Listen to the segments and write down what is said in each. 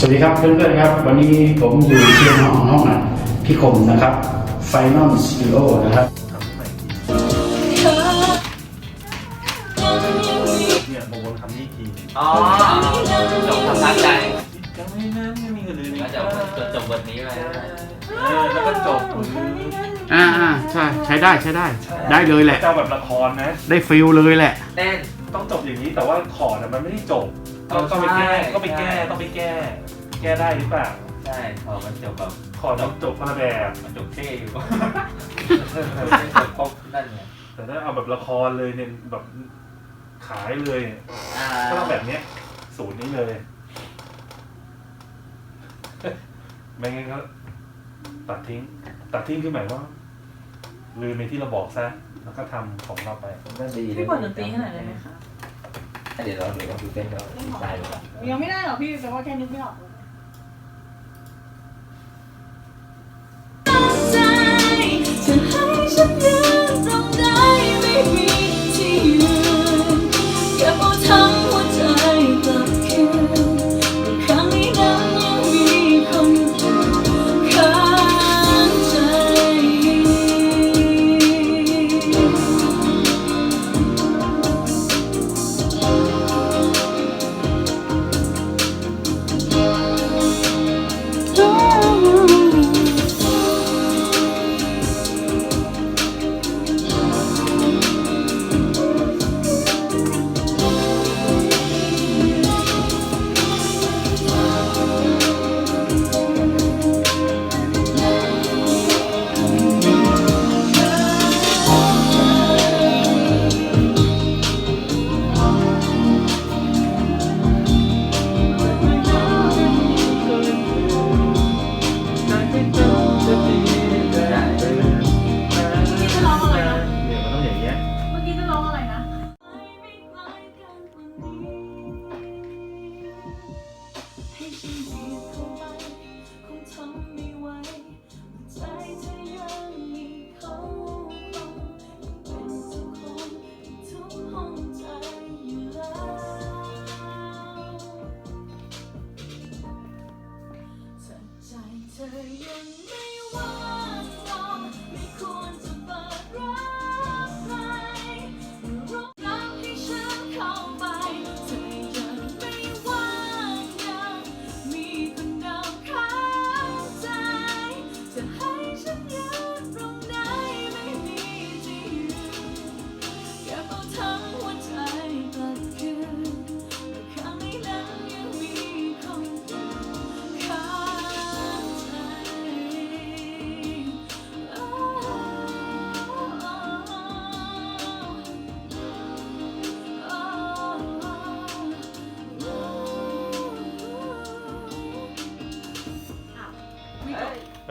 สวัสดีครับเพื่อนๆครับ วันนี้ผมอยู่ที่ห้องห้องนะพี่คมนะครับ Final Studio นะครับเนี่ยบางคนทำนี่ทีอ๋อจบทำทักใจยังไม่นั้นไม่มีเงินเลยแล้วจะจบจบบทนี้ไปเออแล้วก็จบอ่าอ่าใช่ใช้ได้ใช้ได้ ได้เลยแหละเจ้าแบบละครนะ ได้ฟิลเลยแหละเต้นต้องจบอย่างนี้แต่ว่าขอร์ดอะมันไม่ได้จบ ต้องต้องไปแก้ใช่ต้องไปแก้ใช่ต้องไปแก้ แก้ได้หรือเปล่าใช่พอมันจบแบบขอร์ดมันจบคนละแบบ มันจบเท่อยู่ไม่จบครบนั่นไงแต่ถ้าเอาแบบละครเลยเนี่ยแบบขายเลยอ่าก็ต้องแบบเนี้ยศูนย์นี้เลย ไม่งั้นก็ตัดทิ้ง ตัดทิ้งคือหมายว่าลืมในที่เราบอกซะ แล้วก็ทำของเราไปก็ดีพี่เปิดดนตรีให้หน่อยได้ไหมคะ เดี๋ยวเราเดี๋ยวเราดูเต้นเราได้หรอเล่ายังไม่ได้หรอกพี่แต่ว่าแค่นึกไม่ออกใจ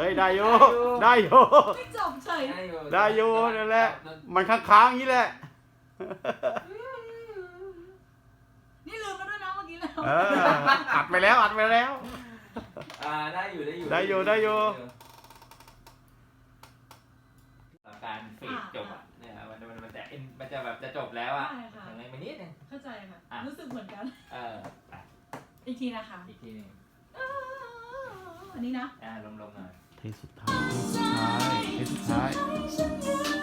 ฮ้ยได้โยได้โยไม่จบเฉยได้โยนั่นแหละ มันค้างๆอย่างนี้แหละ นี่ลืมแล้วด้วยนะเมื่อกี้แล้วเอออัดไปแล้วอัดไปแล้ว อ่าได้อยู่ได้อยู่ได้อยู่ได้อยู่ การฟีดจบอะเนี่ยมันมันมันจะมันจะแบบจะจบแล้วอะใช่ค่ะยังไงมานิดนึง เข้าใจค่ะ อะ รู้สึกเหมือนกัน เออไปอีกทีนะคะอีกทีหนึงอันนี้นะ อ่าลมๆหน่อย เทสุดท้าย เทสุดท้าย เทสุดท้าย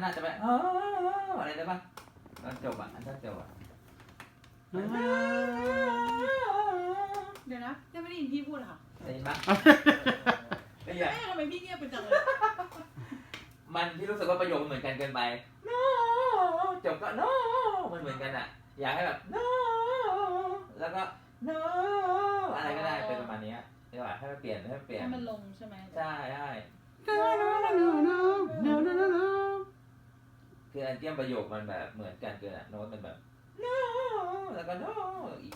ได้ปะตอนจบอะอันตอนจบอะเดี๋ยวนะยังไม่ได้ยินพี่พูดเหรอค่ะได้ยินปะได้ยินเอ๊ะทำไมพี่เงียบไปจังเลยมันพี่รู้สึกว่าประโยคมันเหมือนกันเกินไป no จบก็ no มันเหมือนกันอะ อยากให้แบบ no แล้วก็ no อะไรก็ได้เป็นประมาณเนี้ยเดี๋ยวให้มันเปลี่ยนให้มันเปลี่ยนให้มันลงใช่ไหมใช่ใช่คืออั นเตรียมประโยคมันแบบเหมือนกันเกินอะโน้ตมันแบบ no แล้วก็ no อีก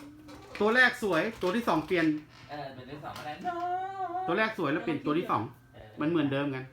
ตัวแรกสวยตัวที่สองเปลี่ยน เออเป็นที่สองอะไร no ตัวแรกสวยแล้วเปลี่ยนตัวที่สองมันเหมือนเดิมกัน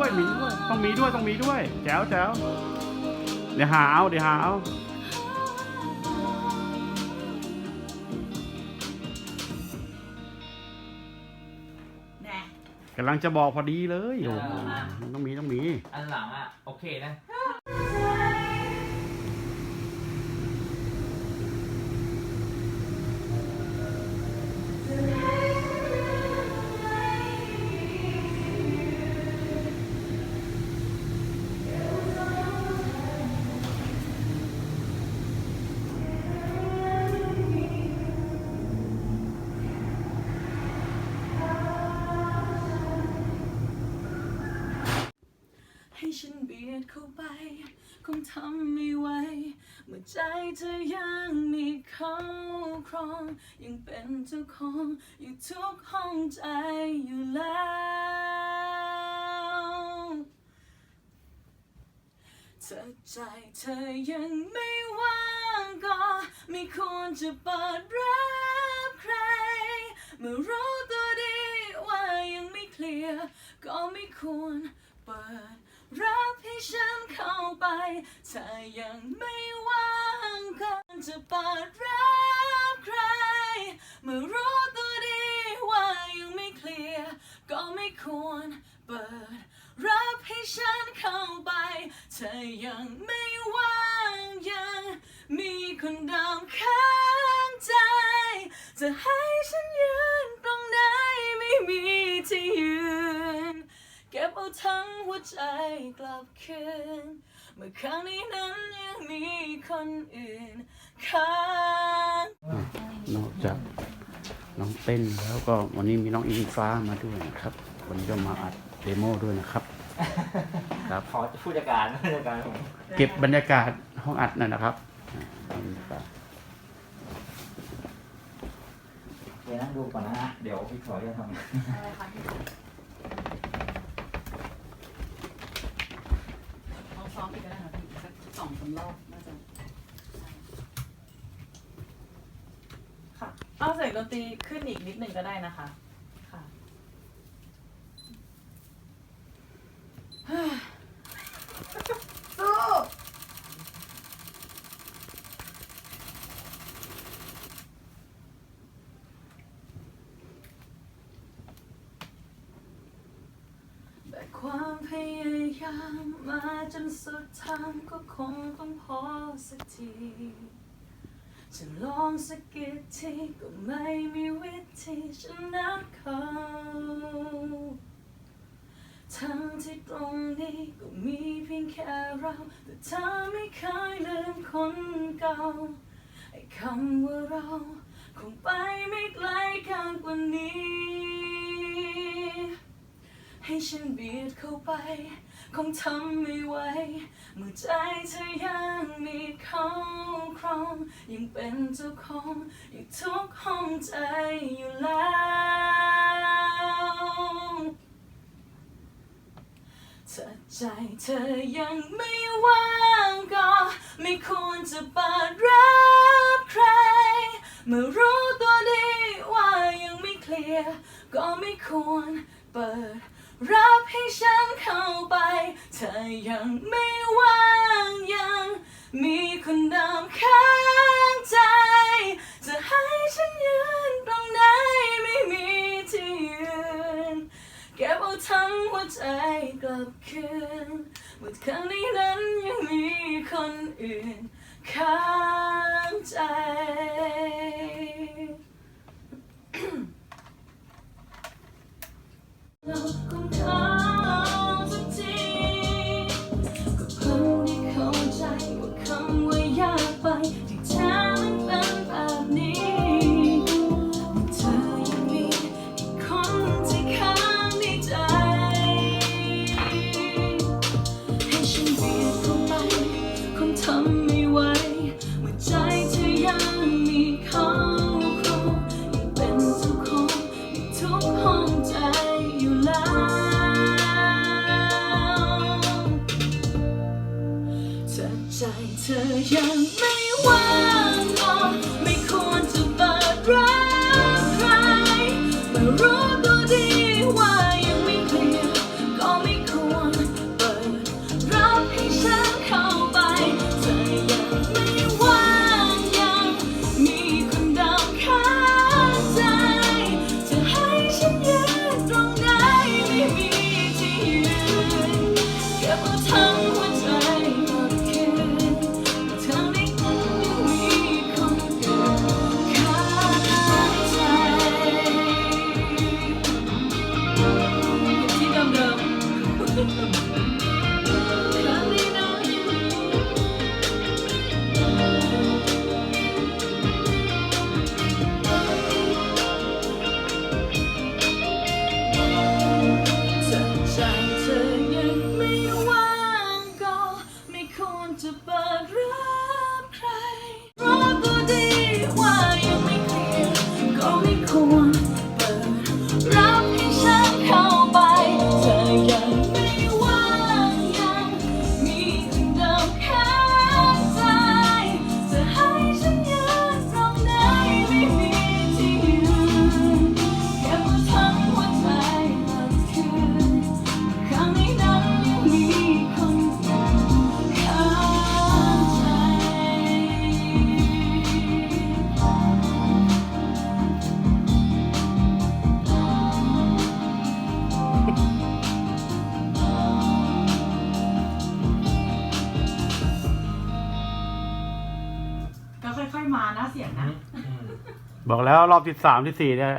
ด้วยมีด้วยต้องมีด้วยต้องมีด้วยแจ๋วแจ๋วเดี๋ยวหาเอาเดี๋ยวหาเอาแน่กำลังจะบอกพอดีเลยโอ้โหมันต้องมีต้องมี อันหลังอะ โอเคนะ ดเข้าไป คงทำไม่ไหวเมื่อใจเธอยังมีเขาครอง ยังเป็นเจ้าของอยู่ทุกห้องใจอยู่แล้วเธอใจเธอยังไม่ว่างก็ไม่ควรจะเปิดรับใคร เมื่อรู้ตัวดีว่ายังไม่เคลียร์ก็ไม่ควรเปิด รับให้ฉันเข้าไป ถ้ายังไม่ว่างก็จะเปิดรับใคร เมื่อรู้ตัวดีว่ายังไม่เคลียร์ ก็ไม่ควรเปิด รับให้ฉันเข้าไป เธอยังไม่ ทั้งหัวใจกลับคืน เมื่อครั้งนี้นั้นยังมีคนอื่นข้างนอกจากน้องเต้นแล้วก็วันนี้มีน้องอิงฟ้ามาด้วยนะครับ วันนี้ก็มาอัดเดโมด้วยนะครับ ครับขอผู้จัดการผู้จัดการผมเก็บบรรยากาศห้องอัดหน่อยนะครับอ่าน้องอิงฟ้าเดี๋ยวนั่งดูก่อนนะฮะเดี๋ยวพี่ขอจะทำ อะไรคะพี่ลอง ซ้อมอีกก็ได้ค่ะพี่สักสองสามรอบน่าจะค่ะ เอาเสียงดนตรีขึ้นอีกนิดหนึ่งก็ได้นะคะค่ะสู้แต่ความพยายาม มาจนสุดทางก็คงต้องพอสักทีจะลองสักกี่ทีก็ไม่มีวิธีชนะเขาทั้งที่ตรงนี้ก็มีเพียงแค่เรา แต่เธอไม่เคยลืมคนเก่า ไอ้คำว่าเรา คงไปไม่ไกลเกินกว่านี้ ให้ฉันเบียดเข้าไป คงทำไม่ไหวเมื่อใจเธอยังมีเขาครอง ยังเป็นเจ้าของอยู่ทุกห้องใจอยู่แล้วถ้าใจเธอยังไม่ว่างก็ไม่ควรจะเปิดรับใคร เมื่อรู้ตัวดีว่ายังไม่เคลียร์ก็ไม่ควรเปิด รับให้ฉันเข้าไป เธอยังไม่ว่างยัง มีคนเดิมข้างใจ จะให้ฉันยืนตรงไหนไม่มีที่ยืนเก็บเอาทั้งหัวใจกลับคืนเมื่อครั้งนี้นั้นยังมีคนอื่นข้างใจ เร ยังไแล้วรอบที่สามที่สี่เนี่ย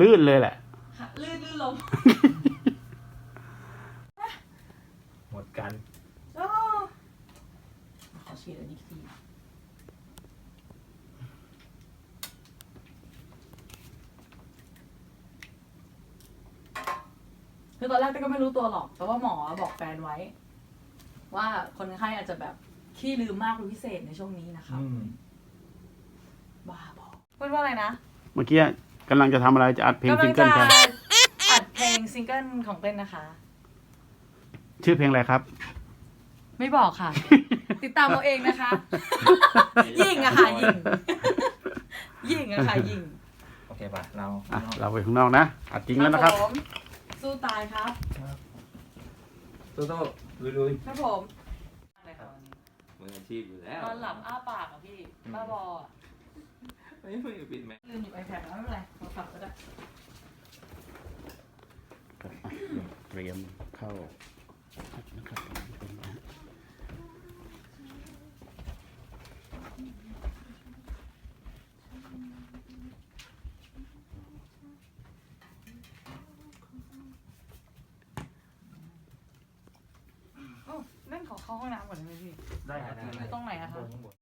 ลื่นเลยแหละ ลื่นลื่นลมหมดกันโอ้ขอฉีดอันนี้ทีคือตอนแรกเต้ก็ไม่รู้ตัวหรอก แต่ว่าหมอบอกแฟนไว้ ว่าคนไข้อาจจะแบบขี้ลืมมากเป็นพิเศษในช่วงนี้นะคะอืมบ้าบอก พูดว่าอะไรนะเมื่อกี้กำลังจะทำอะไรจะอัดเพลงกำลัซิงงเกิจะลครับ อัดเพลงซิงเกิลของเต้นนะคะ ชื่อเพลงอะไรครับ ไม่บอกค่ะ ติดตามเอาเองนะคะ ยิงอะค่ะยิงยิงอะค่ะยิงโอเคป่ะเราอะเราไปข้างนอกนะ อัดจริงแล้วนะครับ ผมสู้ตายครับตู้ตู้ลุยลุยครับผมอะไรครับวันนี้มืออาชีพอยู่แล้วนอนหลับอ้าปากอะพี่บ้าบออะ ไม่ไม่ปิดไหมลืมหยิบไอแพดแล้วไม่เป็นไรเรากลับก็ได้เตรียมเข้าอัดนะครับเป็นนะโอ้เล่นขอเข้าห้องน้ำก่อนได้ไหมพี่ได้ครับอยู่ตรงไหนอะคะข้างบน